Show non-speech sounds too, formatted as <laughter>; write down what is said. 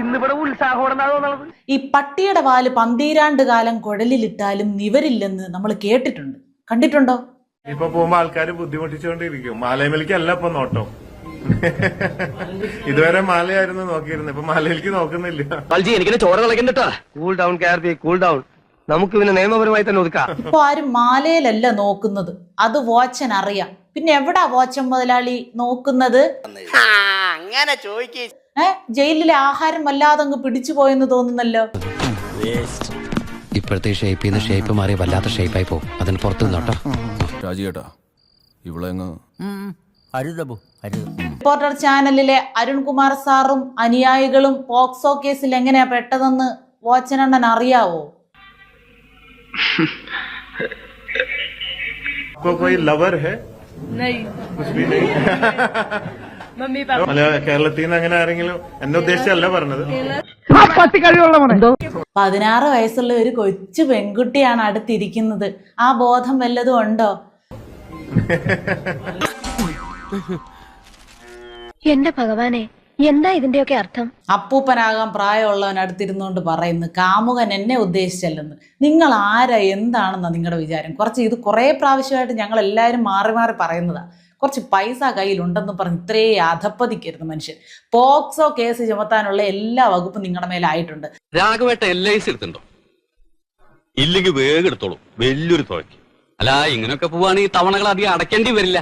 ഇന്നിവിടെ ഉത്സാഹം ഈ പട്ടിയുടെ വാൽ പന്തീരാണ്ട് കാലം കുഴലിലിട്ടാലും നിവരില്ലെന്ന് നമ്മൾ കേട്ടിട്ടുണ്ട്. കണ്ടിട്ടുണ്ടോ? ഇപ്പൊ പോകുമ്പോ ആൾക്കാർ ബുദ്ധിമുട്ടിച്ചുകൊണ്ടിരിക്കും. മാലയമലിക്കല്ല ഇപ്പൊ നോട്ടോ. ഇതുവരെ മാലയായിരുന്നു നോക്കിയിരുന്നത്. ഇപ്പൊ മാലയിലേക്ക് നോക്കുന്നില്ല. അൽജി എനിക്കിനെ ചോര കൂൾ ഡൗൺ കൂൾ ഡൗൺ നമുക്ക് പിന്നെ നിയമപരമായി തന്നെ ഒതുക്കാം. ഇപ്പൊ ആരും മാലയിലല്ല നോക്കുന്നത്. അത് വാച്ചൻ അറിയാം പിന്നെ എവിടാ വാച്ചൻ മുതലാളി നോക്കുന്നത്? അങ്ങനെ ചോദിക്കേ. ഏഹ് ജയിലിലെ ആഹാരം വല്ലാതെ അങ്ങ് പിടിച്ചു പോയെന്ന് തോന്നുന്നല്ലോ. ഇപ്പോഴത്തെ ഷേപ്പിൽ നിന്ന് ഷേപ്പ് മാറി വല്ലാത്ത ഷേപ്പായി പോകും. അതിന് പുറത്തു നിന്നോട്ടോ രാജിയേട്ടാ ഇവിടെ റിപ്പോർട്ടർ ചാനലിലെ അരുൺകുമാർ സാറും അനുയായികളും പോക്സോ കേസിൽ എങ്ങനെയാ പെട്ടതെന്ന് വാച്ചനണ്ണൻ അറിയാവോ? <laughs> ലവർ ഹേ <laughs> അങ്ങനെ ആരെങ്കിലും പതിനാറ് വയസ്സുള്ള ഒരു കൊച്ചു പെൺകുട്ടിയാണ് അടുത്തിരിക്കുന്നത്. ആ ബോധം വല്ലതും ഉണ്ടോ? എന്റെ ഭഗവാനെ എന്താ ഇതിന്റെയൊക്കെ അർത്ഥം? അപ്പൂപ്പനാകാൻ പ്രായമുള്ളവൻ അടുത്തിരുന്നുകൊണ്ട് പറയുന്നു കാമുകൻ എന്നെ ഉദ്ദേശിച്ചല്ലെന്ന്. നിങ്ങൾ ആരാ? എന്താണെന്നാ നിങ്ങളുടെ വിചാരം? കുറച്ച് ഇത് കുറേ പ്രാവശ്യമായിട്ട് ഞങ്ങൾ എല്ലാവരും മാറി മാറി പറയുന്നതാ. കുറച്ച് പൈസ കയ്യിലുണ്ടെന്ന് പറഞ്ഞ് ഇത്രേ അധപ്പതിക്കരുത് മനുഷ്യൻ. പോക്സോ കേസ് ചുമത്താനുള്ള എല്ലാ വകുപ്പും നിങ്ങളുടെ മേലായിട്ടുണ്ട്. രാഘവേട്ട എൽ ഐ സി എടുത്തുണ്ടോ ഇല്ലെങ്കിൽ വേഗം എടുത്തോളൂ. വലിയൊരു തുകയ്ക്ക് അല്ല ഇങ്ങനെയൊക്കെ പോവാണെങ്കിൽ തവണകൾ അധികം അടയ്ക്കേണ്ടി വരില്ല.